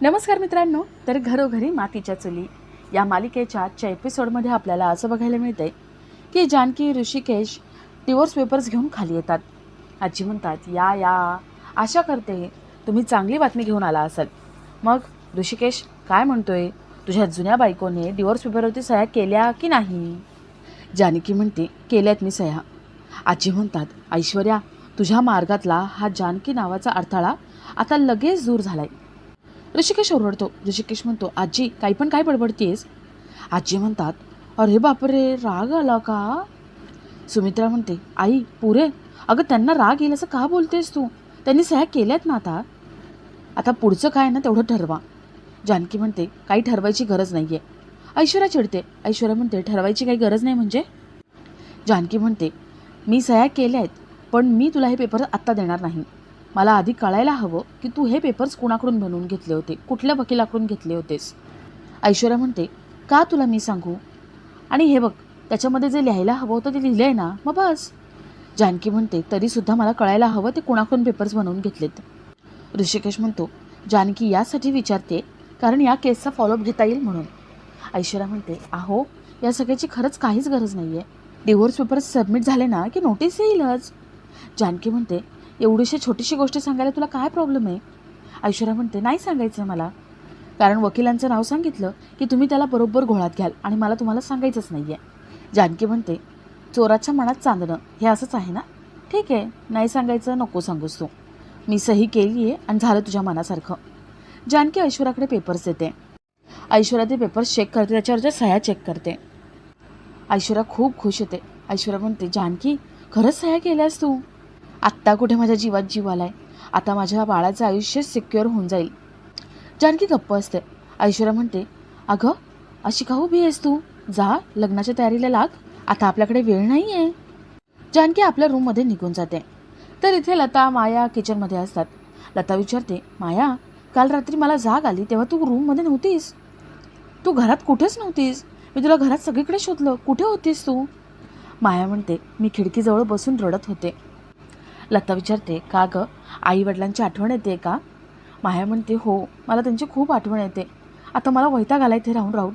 नमस्कार मित्रांनो तर घरोघरी मातीच्या चुली. या मालिकेच्या आजच्या एपिसोडमध्ये आपल्याला असं बघायला मिळते की जानकी ऋषिकेश डिवोर्स पेपर्स घेऊन खाली येतात. आजी म्हणतात या या आशा करते तुम्ही चांगली बातमी घेऊन आला असाल. मग ऋषिकेश काय म्हणतोय? तुझ्या जुन्या बायकोने डिवोर्स पेपरवरती सह्या केल्या की नाही? जानकी म्हणते केल्यात मी सह्या. आजी म्हणतात ऐश्वर्या तुझ्या मार्गातला हा जानकी नावाचा अडथळा आता लगेच दूर झालाय. ऋषिकेश ओरडतो. ऋषिकेश म्हणतो आजी काही पण काय बडबडतीयस? आजी म्हणतात अरे बापरे राग आला का? सुमित्रा म्हणते आई पुरे अगं त्यांना राग येईल असं का बोलतेस तू? त्यांनी सह्या केल्यात ना आता. आता पुढचं काय ना तेवढं ठरवा. जानकी म्हणते काही ठरवायची गरज नाही आहे ऐश्वर्या चिडते. ऐश्वर्या म्हणते ठरवायची काही गरज नाही म्हणजे? जानकी म्हणते मी सह्या केल्या आहेत पण मी तुला हे पेपर आत्ता देणार नाही. मला आधी कळायला हवं की तू हे पेपर्स कुणाकडून बनवून घेतले होते? कुठल्या वकिलाकडून घेतले होतेस? ऐश्वर्या म्हणते का तुला मी सांगू? आणि हे बघ त्याच्यामध्ये जे लिहायला हवं होतं ते लिहिलं आहे ना मग बस. जानकी म्हणते तरीसुद्धा मला कळायला हवं ते कुणाकडून पेपर्स बनवून घेतलेत? ऋषिकेश म्हणतो जानकी यासाठी विचारते कारण या केसचा फॉलोअप घेता येईल म्हणून. ऐश्वर्या म्हणते आहो या सगळ्याची खरंच काहीच गरज नाही आहे डिवोर्स पेपर्स सबमिट झाले ना की नोटीस येईलच. जानकी म्हणते एवढीशी छोटीशी गोष्ट सांगायला तुला काय प्रॉब्लेम आहे? ऐश्वर्या म्हणते नाही सांगायचं मला. कारण वकिलांचं नाव सांगितलं की तुम्ही त्याला बरोबर घोळात घ्याल आणि मला तुम्हाला सांगायचंच नाही आहे जानकी म्हणते चोराच्या मनात चांदणं हे असंच आहे ना? ठीक आहे नाही सांगायचं नको सांगूस तू. मी सही केली आहे आणि झालं तुझ्या मनासारखं. जानकी ऐश्वर्याकडे पेपर्स देते. ऐश्वर्या ते पेपर्स चेक करते त्याच्यावरच्या सह्या चेक करते. ऐश्वर्या खूप खुश होते. ऐश्वर्या म्हणते जानकी खरंच सह्या केल्यास तू? आत्ता कुठे माझ्या जीवात जीव आला आहे आता माझ्या बाळाचं आयुष्य सिक्युअर होऊन जाईल. जानकी गप्प असते. ऐश्वर्या म्हणते अगं अशी का उभी आहेस तू? जा लग्नाच्या तयारीला लाग. आता आपल्याकडे वेळ नाही आहे जानकी आपल्या रूममध्ये निघून जाते. तर इथे लता माया किचनमध्ये असतात. लता विचारते माया काल रात्री मला जाग आली तेव्हा तू रूममध्ये नव्हतीस. तू घरात कुठेच नव्हतीस? मी तुला घरात सगळीकडे शोधलं. कुठे होतीस तू? माया म्हणते मी खिडकीजवळ बसून रडत होते. लता विचारते का गं? आई वडिलांची आठवण येते का? माया म्हणते हो मला त्यांची खूप आठवण येते. आता मला वैताग आला इथे राहून राहून.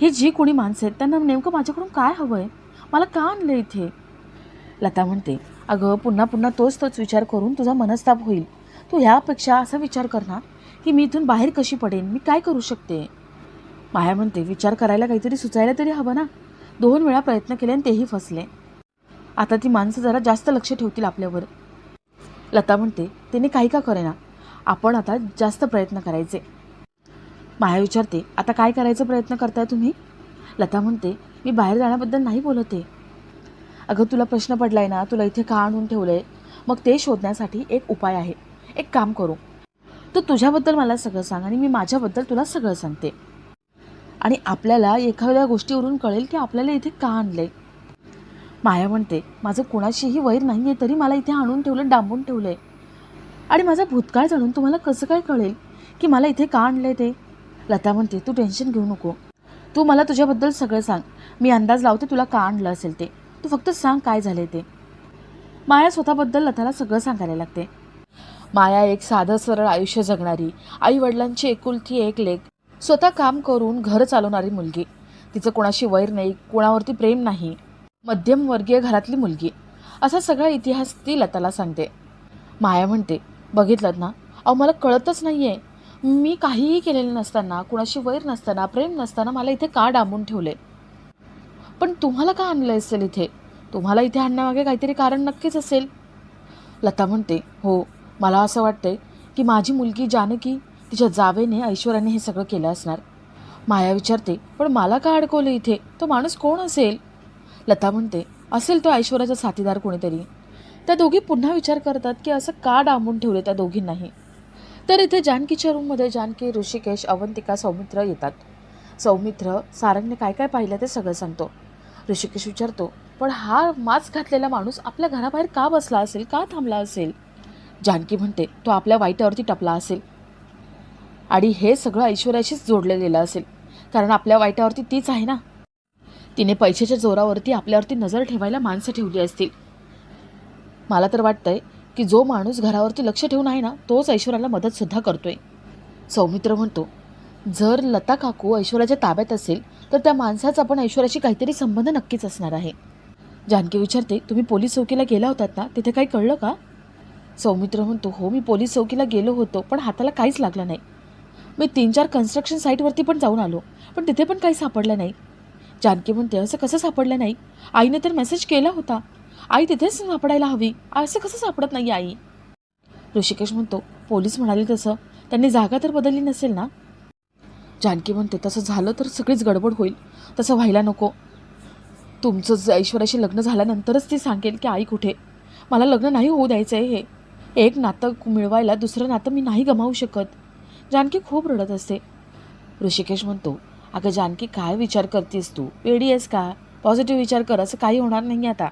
ही जी कोणी माणसं आहेत त्यांना नेमकं माझ्याकडून काय हवं आहे मला का आणलं इथे? लता म्हणते अगं पुन्हा पुन्हा तोच तोच विचार करून तुझा मनस्ताप होईल. तू ह्यापेक्षा असा विचार कर ना की मी इथून बाहेर कशी पडेन? मी काय करू शकते? माया म्हणते विचार करायला काहीतरी सुचायला तरी हवं ना? दोन वेळा प्रयत्न केले आणि तेही फसले. आता ती माणसं जरा जास्त लक्ष ठेवतील आपल्यावर. लता म्हणते तिने काही का करेना? आपण आता जास्त प्रयत्न करायचे. माया विचारते आता काय करायचा प्रयत्न करताय तुम्ही? लता म्हणते मी बाहेर जाण्याबद्दल नाही बोलते. अगं तुला प्रश्न पडलाय ना तुला इथे का आणून ठेवलंय? मग ते शोधण्यासाठी एक उपाय आहे. एक काम करू. तू तुझ्याबद्दल मला सगळं सांग आणि मी माझ्याबद्दल तुला सगळं सांगते. आणि आपल्याला एखाद्या गोष्टीवरून कळेल की आपल्याला इथे का आणलंय. माया म्हणते माझं कोणाशीही वैर नाही आहे तरी मला इथे आणून ठेवलं डांबून ठेवलं आहे आणि माझा भूतकाळ जाणून तुम्हाला कसं काय कळेल की मला इथे का आणलं आहे ते? लता म्हणते तू टेन्शन घेऊ नको. तू मला तुझ्याबद्दल सगळं सांग. मी अंदाज लावते तुला का आणलं असेल ते. तू फक्त सांग काय झाले ते. माया स्वतःबद्दल लताला सगळं सांगायला लागते. माया एक साधं सरळ आयुष्य जगणारी आई वडिलांची एकुलती एक लेख. स्वतः काम करून घर चालवणारी मुलगी. तिचं कोणाशी वैर नाही कोणावरती प्रेम नाही. मध्यमवर्गीय घरातली मुलगी. असा सगळा इतिहास ती लताला सांगते. माया म्हणते बघितलं ना? अहो मला कळतच नाही आहे मी काहीही केलेलं नसताना कुणाशी वैर नसताना प्रेम नसताना मला इथे का डांबून ठेवले? पण तुम्हाला का आणलं असेल इथे? तुम्हाला इथे आणण्यामागे काहीतरी कारण नक्कीच असेल. लता म्हणते हो मला असं वाटतंय की माझी मुलगी जानकी तिच्या जावेने ऐश्वर्याने हे सगळं केलं असणार. माया विचारते पण मला का अडकवलं इथे? तो माणूस कोण असेल? लता म्हणते असेल तो ऐश्वर्याचा साथीदार कोणीतरी. त्या दोघी पुन्हा विचार करतात की असं का डांबून ठेवले त्या दोघींनाही. तर इथे जानकीच्या रूममध्ये जानकी ऋषिकेश अवंतिका सौमित्र येतात. सौमित्र सारंगने काय काय पाहिलं ते सगळं सांगतो. ऋषिकेश विचारतो पण हा मास्क घातलेला माणूस आपल्या घराबाहेर का बसला असेल? का थांबला असेल? जानकी म्हणते तो आपल्या वाईटावरती टपला असेल. आणि हे सगळं ऐश्वर्याशीच जोडलं गेलं असेल. कारण आपल्या वाईटावरती तीच आहे ना. तिने पैशाच्या जोरावरती आपल्यावरती नजर ठेवायला माणसं ठेवली असतील. मला तर वाटतंय की जो माणूस घरावरती लक्ष ठेवून आहे ना तोच ऐश्वर्याला मदतसुद्धा करतोय. सौमित्र म्हणतो जर लता काकू ऐश्वर्याच्या ताब्यात असेल तर त्या माणसाचा पण ऐश्वर्याशी काहीतरी संबंध नक्कीच असणार आहे. जानकी विचारते तुम्ही पोलीस चौकीला गेला होतात ना? तिथे काही कळलं का? सौमित्र म्हणतो हो मी पोलीस चौकीला गेलो होतो पण हाताला काहीच लागलं नाही. मी तीन चार कन्स्ट्रक्शन साईटवरती पण जाऊन आलो पण तिथे पण काही सापडलं नाही. जानकी म्हणते असं कसं सापडलं नाही? आईने तर मेसेज केला होता. आई तिथेच सापडायला हवी. असं कसं सापडत नाही आई? ऋषिकेश म्हणतो पोलीस म्हणाले तसं. त्यांनी जागा तर बदलली नसेल ना? जानकी म्हणते तसं झालं तर सगळीच गडबड होईल. तसं व्हायला नको. तुमचं ऐश्वर्याशी लग्न झाल्यानंतरच ती सांगेल की आई कुठे. मला लग्न नाही होऊ द्यायचं आहे हे. एक नातं मिळवायला दुसरं नातं मी नाही गमावू शकत. जानकी खूप रडत असते. ऋषिकेश म्हणतो अगं जानकी काय विचार करतेस तू? वेडी आहेस का? पॉझिटिव्ह विचार कर असं काही होणार नाही आता.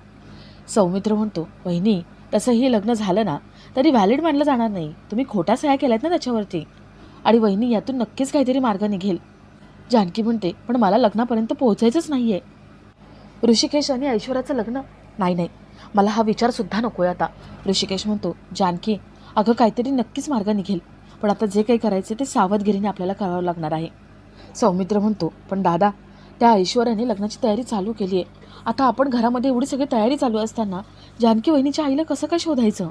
सौमित्र म्हणतो वहिनी तसंही लग्न झालं ना तरी व्हॅलिड मानलं जाणार नाही. तुम्ही खोटा सह्या केल्यात ना त्याच्यावरती. आणि वहिनी यातून नक्कीच काहीतरी मार्ग निघेल. जानकी म्हणते पण मला लग्नापर्यंत पोहोचायचंच नाही आहे ऋषिकेश आणि ऐश्वर्याचं लग्न? नाही नाही. मला हा विचारसुद्धा नको आहे आता. ऋषिकेश म्हणतो जानकी अगं काहीतरी नक्कीच मार्ग निघेल. पण आता जे काही करायचे ते सावधगिरीने आपल्याला करावं लागणार आहे. सौमित्र म्हणतो पण दादा त्या ऐश्वर्याने लग्नाची तयारी चालू केली आहे. आता आपण घरामध्ये एवढी सगळी तयारी चालू असताना जानकी वहिनीच्या आईला कसं काय शोधायचं?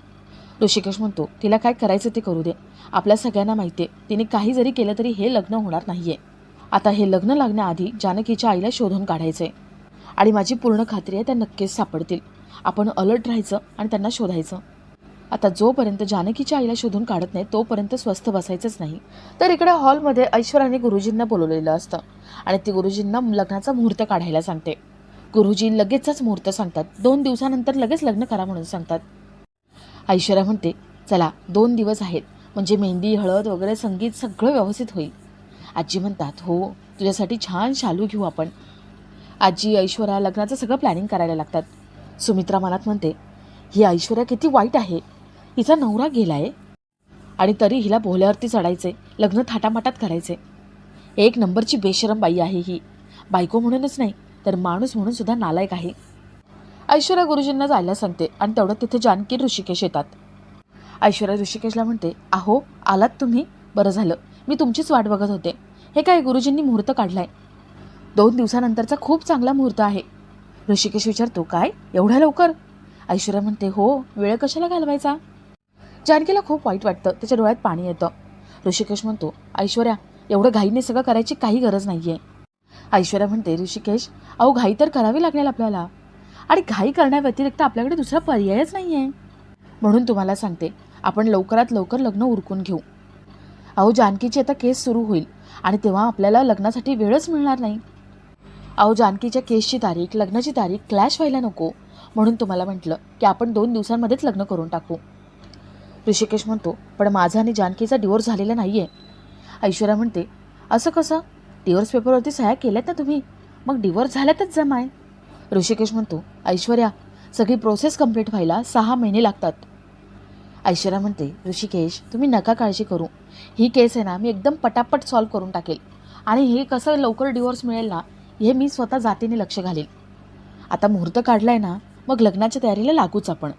ऋषिकेश म्हणतो तिला काय करायचं ते करू दे. आपल्या सगळ्यांना माहिती आहे तिने काही जरी केलं तरी हे लग्न होणार नाही आहे आता हे लग्न लागण्याआधी जानकीच्या आईला शोधून काढायचं आहे आणि माझी पूर्ण खात्री आहे त्या नक्कीच सापडतील. आपण अलर्ट राहायचं आणि त्यांना शोधायचं. आता जोपर्यंत जानकीच्या आईला शोधून काढत नाही तोपर्यंत स्वस्थ बसायचंच नाही. तर इकडे हॉलमध्ये ऐश्वर्याने गुरुजींना बोलवलेलं असतं. आणि ती गुरुजींना लग्नाचा मुहूर्त काढायला सांगते. गुरुजी लगेचच मुहूर्त सांगतात. दोन दिवसानंतर लगेच लग्न करा म्हणून सांगतात. ऐश्वर्या म्हणते चला दोन दिवस आहेत. म्हणजे मेहंदी हळद वगैरे संगीत सगळं व्यवस्थित होईल. आजी म्हणतात हो तुझ्यासाठी छान शालू घेऊ आपण. आजी ऐश्वर्या लग्नाचं सगळं प्लॅनिंग करायला लागतात. सुमित्रा मनात म्हणते ही ऐश्वर्या किती वाईट आहे. हिचा नवरा गेला आहे आणि तरी हिला भोल्यावरती चढायचे लग्न थाटामाटात करायचे. एक नंबरची बेशरम बाई आहे ही. बायको म्हणूनच नाही तर माणूस म्हणून सुद्धा नालायक आहे. ऐश्वर्या गुरुजींना जायला सांगते आणि तेवढं तिथे जानकी ऋषिकेश येतात. ऐश्वर्या ऋषिकेशला म्हणते आहो आलात तुम्ही? बरं झालं. मी तुमचीच वाट बघत होते. हे काय गुरुजींनी मुहूर्त काढलाय? दोन दिवसानंतरचा खूप चांगला मुहूर्त आहे. ऋषिकेश विचारतो काय? एवढ्या लवकर? ऐश्वर्या म्हणते हो वेळ कशाला घालवायचा? जानकीला खूप वाईट वाटतं. त्याच्या डोळ्यात पाणी येतं. ऋषिकेश म्हणतो ऐश्वर्या एवढं घाईने सगळं करायची काही गरज नाही आहे ऐश्वर्या म्हणते ऋषिकेश अहो घाई तर करावी लागेल आपल्याला. आणि घाई करण्याव्यतिरिक्त आपल्याकडे दुसरा पर्यायच नाही आहे म्हणून तुम्हाला सांगते आपण लवकरात लवकर लग्न उरकून घेऊ. अहो जानकीची आता केस सुरू होईल आणि तेव्हा आपल्याला लग्नासाठी वेळच मिळणार नाही. अहो जानकीच्या केसची तारीख लग्नाची तारीख क्लॅश व्हायला नको. म्हणून तुम्हाला म्हटलं की आपण दोन दिवसांमध्येच लग्न करून टाकू. ऋषिकेश म्हणतो पण माझा आणि जानकीचा डिवोर्स झालेला नाही आहे ऐश्वर्या म्हणते असं कसं? डिवोर्स पेपरवरती सह्या केल्यात ना तुम्ही? मग डिवोर्स झाल्यातच जमाय. ऋषिकेश म्हणतो ऐश्वर्या सगळी प्रोसेस कंप्लीट व्हायला सहा महिने लागतात. ऐश्वर्या म्हणते ऋषिकेश तुम्ही नका काळजी करू. ही केस आहे ना मी एकदम पटापट सॉल्व्ह करून टाकेल. आणि हे कसं लवकर डिवोर्स मिळेल ना हे मी स्वतः जातीने लक्ष घालेल आता मुहूर्त काढला आहे ना मग लग्नाच्या तयारीला लागूच आपण.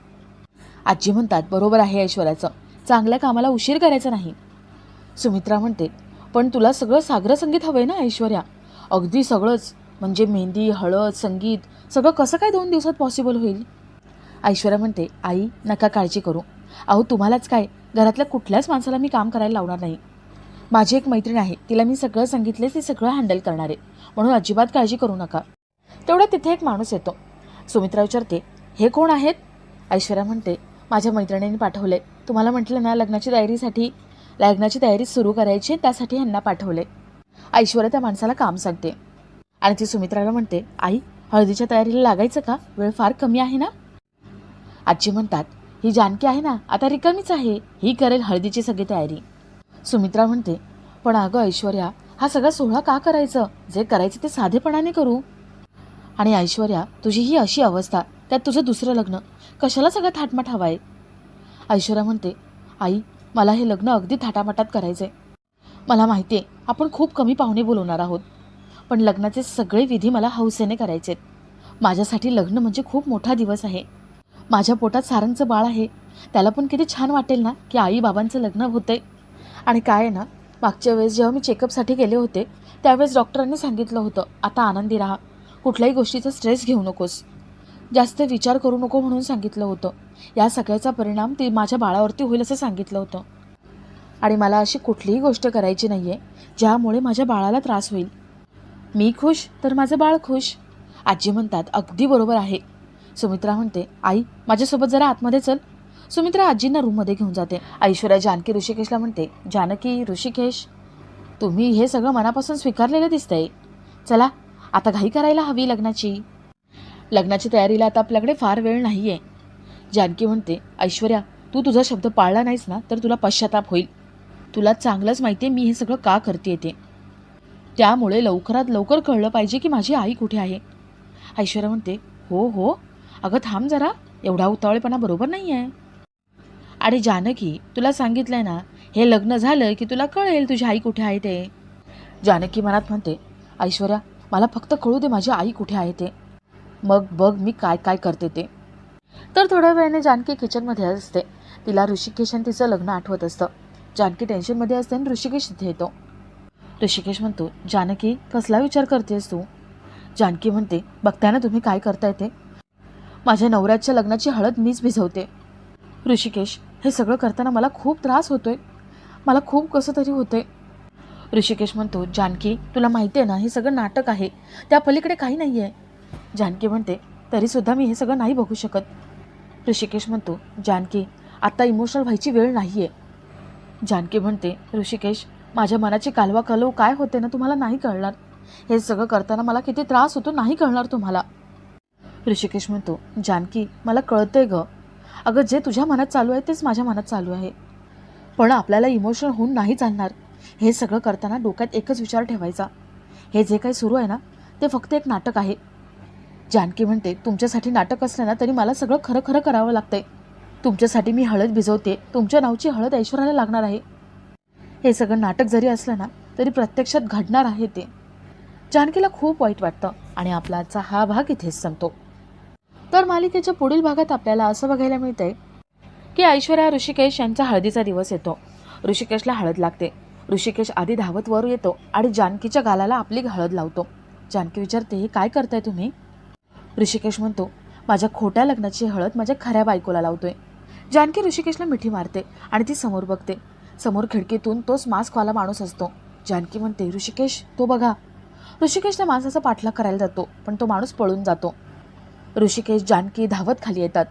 आजी म्हणतात बरोबर आहे ऐश्वर्याचं. चांगल्या कामाला उशीर करायचा नाही. सुमित्रा म्हणते पण तुला सगळं सागर संगीत हवंय ना ऐश्वर्या? अगदी सगळंच. म्हणजे मेहंदी हळद संगीत सगळं कसं काय दोन दिवसात पॉसिबल होईल? ऐश्वर्या म्हणते आई नका काळजी करू. अहो तुम्हालाच काय? घरातल्या कुठल्याच माणसाला मी काम करायला लावणार नाही. माझी एक मैत्रीण आहे तिला मी सगळं सांगितले ती सगळं हँडल करणार आहे. म्हणून अजिबात काळजी करू नका. तेवढं तिथे एक माणूस येतो. सुमित्रा विचारते हे कोण आहेत? ऐश्वर्या म्हणते माझ्या मैत्रिणींनी पाठवले. तुम्हाला म्हटलं ना लग्नाची तयारीसाठी लग्नाची तयारी सुरू करायची त्यासाठी ह्यांना पाठवले. ऐश्वर्या त्या माणसाला काम सांगते. आणि ती सुमित्राला म्हणते आई हळदीच्या तयारीला लागायचं का? वेळ फार कमी आहे ना? आजी म्हणतात ही जानकी आहे ना आता रिकामीच आहे. ही करेल हळदीची सगळी तयारी. सुमित्रा म्हणते पण अगं ऐश्वर्या हा सगळा सोहळा का करायचं? जे करायचं ते साधेपणाने करू. आणि ऐश्वर्या तुझी ही अशी अवस्था त्यात तुझं दुसरं लग्न कशाला सगळं थाटमाट हवं आहे ऐश्वर्या म्हणते आई मला हे लग्न अगदी थाटामाटात करायचं आहे मला माहिती आहे आपण खूप कमी पाहुणे बोलवणार आहोत. पण लग्नाचे सगळे विधी मला हौसेने करायचे माझ्यासाठी लग्न म्हणजे खूप मोठा दिवस आहे. माझ्या पोटात सारंगचं बाळ आहे. त्याला पण किती छान वाटेल ना की आई बाबांचं लग्न होतंय. आणि काय आहे ना मागच्या वेळेस जेव्हा मी चेकअपसाठी गेले होते त्यावेळेस डॉक्टरांनी सांगितलं होतं आता आनंदी राहा. कुठल्याही गोष्टीचा स्ट्रेस घेऊ नकोस. जास्त विचार करू नको म्हणून सांगितलं होतं. या सगळ्याचा परिणाम ती माझ्या बाळावरती होईल असं सांगितलं होतं. आणि मला अशी कुठलीही गोष्ट करायची नाही आहे ज्यामुळे माझ्या बाळाला त्रास होईल. मी खुश तर माझं बाळ खुश. आजी म्हणतात अगदी बरोबर आहे. सुमित्रा म्हणते आई माझ्यासोबत जरा आतमध्ये चल. सुमित्रा आजींना रूममध्ये घेऊन जाते. ऐश्वर्या जानकी ऋषिकेशला म्हणते जानकी ऋषिकेश तुम्ही हे सगळं मनापासून स्वीकारलेलं दिसतंय. चला आता घाई करायला हवी लग्नाची. लग्नाची तयारीला आता आपल्याकडे फार वेळ नाही आहे जानकी म्हणते ऐश्वर्या तू तुझा शब्द पाळला नाहीस ना तर तुला पश्चाताप होईल. तुला चांगलंच माहिती आहे मी हे सगळं का करते ते. त्यामुळे लवकरात लवकर कळलं पाहिजे की माझी आई कुठे आहे. ऐश्वर्या म्हणते हो हो. अगं थांब जरा. एवढा उतावळेपणा बरोबर नाही आहे आणि जानकी तुला सांगितलंय ना हे लग्न झालं की तुला कळेल तुझी आई कुठे आहे ते. जानकी मनात म्हणते ऐश्वर्या मला फक्त कळू दे माझी आई कुठे आहे ते. मग बघ मी काय काय करते ते. तर थोड्या वेळाने जानकी किचनमध्ये असते. तिला ऋषिकेश आणि तिचं लग्न आठवत असतं. जानकी टेन्शनमध्ये असते आणि ऋषिकेश तिथे येतो. ऋषिकेश म्हणतो जानकी कसला विचार करतेस तू? जानकी म्हणते बघताय ना तुम्ही काय करताय ते? माझ्या नवऱ्याच्या लग्नाची हळद मीच भिजवते. ऋषिकेश हे सगळं करताना मला खूप त्रास होतोय. मला खूप कसं तरी होतंय. ऋषिकेश म्हणतो जानकी तुला माहिती आहे ना हे सगळं नाटक आहे. त्या पलीकडे काही नाही आहे जानकी म्हणते तरीसुद्धा मी हे सगळं नाही बघू शकत. ऋषिकेश म्हणतो जानकी आत्ता इमोशनल व्हायची वेळ नाही आहे जानकी म्हणते ऋषिकेश माझ्या मनाची कालवा कलव काय होते ना तुम्हाला नाही कळणार. हे सगळं करताना मला किती त्रास होतो नाही कळणार तुम्हाला. ऋषिकेश म्हणतो जानकी मला कळतंय ग. अगं जे तुझ्या मनात चालू आहे तेच माझ्या मनात चालू आहे. पण आपल्याला इमोशनल होऊन नाही चालणार. हे सगळं करताना डोक्यात एकच विचार ठेवायचा. हे जे काही सुरू आहे ना ते फक्त एक नाटक आहे. जानकी म्हणते तुमच्यासाठी नाटक असलं ना तरी मला सगळं खरं खरं करावं लागतंय. तुमच्यासाठी मी हळद भिजवते. तुमच्या नावची हळद ऐश्वर्याला लागणार आहे. हे सगळं नाटक जरी असलं ना तरी प्रत्यक्षात घडणार आहे ते. जानकीला खूप वाईट वाटतं आणि आपला आजचा हा भाग इथेच संपतो. तर मालिकेच्या पुढील भागात आपल्याला असं बघायला मिळतंय की ऐश्वर्या ऋषिकेश यांचा हळदीचा दिवस येतो. ऋषिकेशला हळद लागते. ऋषिकेश आधी धावत वर येतो आणि जानकीच्या गालाला आपली हळद लावतो. जानकी विचारते हे काय करताय तुम्ही? ऋषिकेश म्हणतो माझ्या खोट्या लग्नाची हळद माझ्या खऱ्या बायकोला लावतोय. जानकी ऋषिकेशला मिठी मारते आणि ती समोर बघते. समोर खिडकीतून तोच मास्कवाला माणूस असतो. जानकी म्हणते ऋषिकेश तो बघा. ऋषिकेश त्या माणसाचा पाठलाग करायला जातो पण तो माणूस पळून जातो. ऋषिकेश जानकी धावत खाली येतात.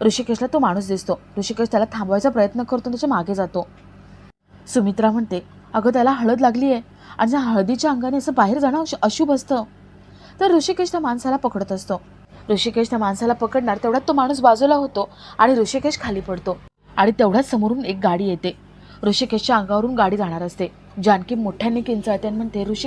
ऋषिकेशला तो माणूस दिसतो. ऋषिकेश त्याला थांबवायचा प्रयत्न करतो त्याच्यामागे जातो. सुमित्रा म्हणते अगं त्याला हळद लागली आहे आणि त्या हळदीच्या अंगाने असं बाहेर जाणं अशुभ असतं. तर ऋषिकेश त्या माणसाला पकडत असतो. ऋषिकेश त्या माणसाला पकडणार तेवढ्यात तो माणूस बाजूला होतो आणि ऋषिकेश खाली पडतो आणि तेवढ्याच समोरून एक गाडी येते. ऋषिकेशच्या अंगावरून गाडी जाणार असते. जानकी मोठ्याने किंचाळते आणि म्हणते ऋषिक